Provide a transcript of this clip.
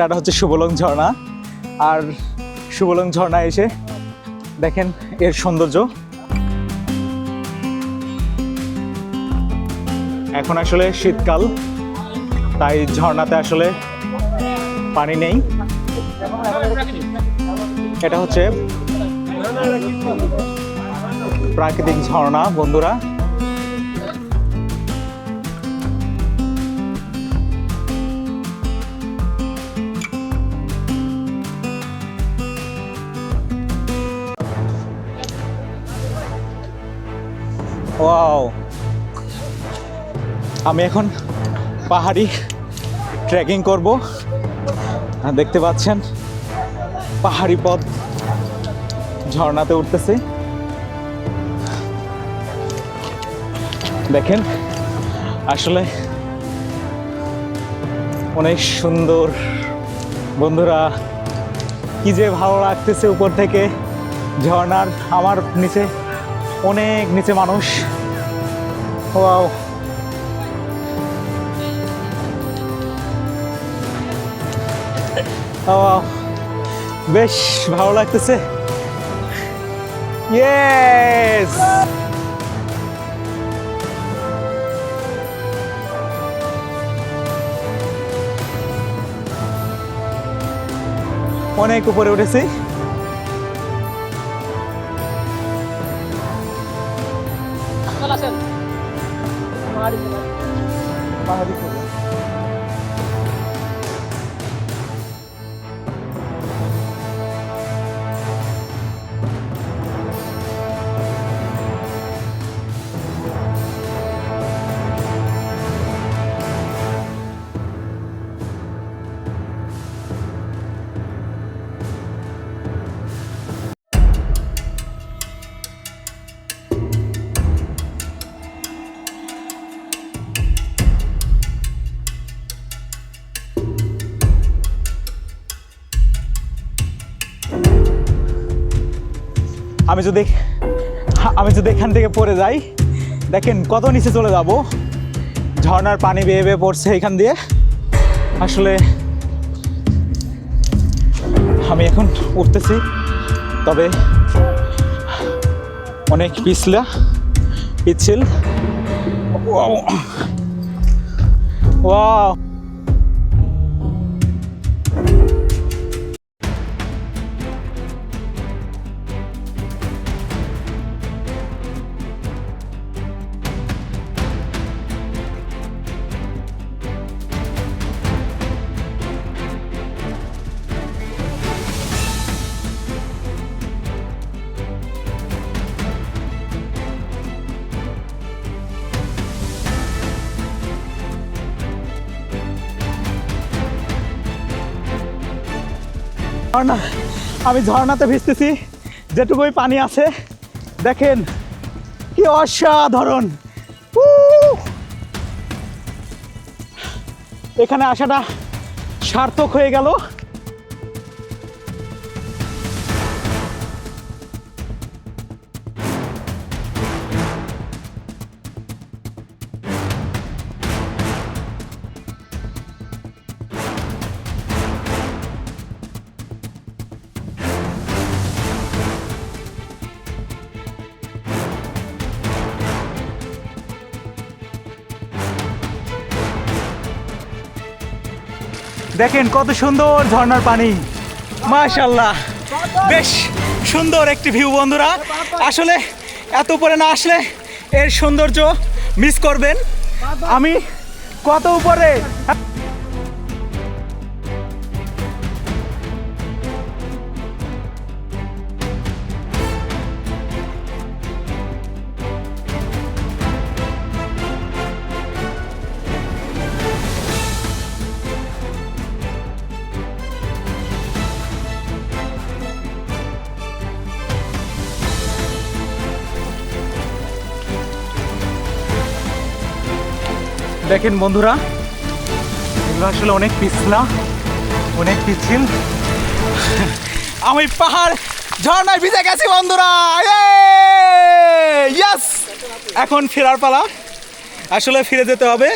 Start হচ্ছে শুভলং ঝর্ণা। আর শুভলং ঝর্ণা এসে দেখেন এর সৌন্দর্য। এখন আসলে শীতকাল, তাই ঝর্ণাতে আসলে পানি নেই। এটা হচ্ছে প্রাকৃতিক ঝর্ণা, বন্ধুরা। ওয়াও আমি এখন পাহাড়ি ট্রেকিং করব। আর দেখতে পাচ্ছেন? পাহাড়ি পথ ঝর্ণাতে উঠতেছে। দেখেন, আসলে অনেক সুন্দর। বন্ধুরা, কি যে ভালো লাগতেছে উপর থেকে ঝর্ণার আমার নিচে। অনেক নিচে মানুষ। ওয়াও। বেশ ভালো লাগতেছে। ইয়েস অনেক উপরে উঠেছি। বাঙালি প্রজা আমি যদি আমি যদি এখান থেকে পড়ে যাই, দেখেন কত নিচে চলে যাব। ঝর্ণার পানি বেয়ে বেয়ে পড়ছে এখান দিয়ে। আসলে আমি এখন উঠতেছি, তবে অনেক পিছলা পিছিল ওয়াও। ঝর্ণা। আমি ঝর্ণাতে ভিজতেছি, যেটুকুই পানি আছে। দেখেন কি অসাধারণ! এখানে আসাটা সার্থক হয়ে গেল। দেখেন কত সুন্দর ঝর্নার পানি। মাশাল্লাহ বেশ সুন্দর একটি ভিউ বন্ধুরা। আসলে এত উপরে না আসলে এর সৌন্দর্য মিস করবেন। আমি কত উপরে? দেখেন বন্ধুরা, এগুলো আসলে অনেক পিছলা, অনেক পিছিল। আমি পাহাড় ঝর্ণায় ভিজে গেছি বন্ধুরা ইয়াস এখন ফেরার পালা। আসলে ফিরে যেতে হবে।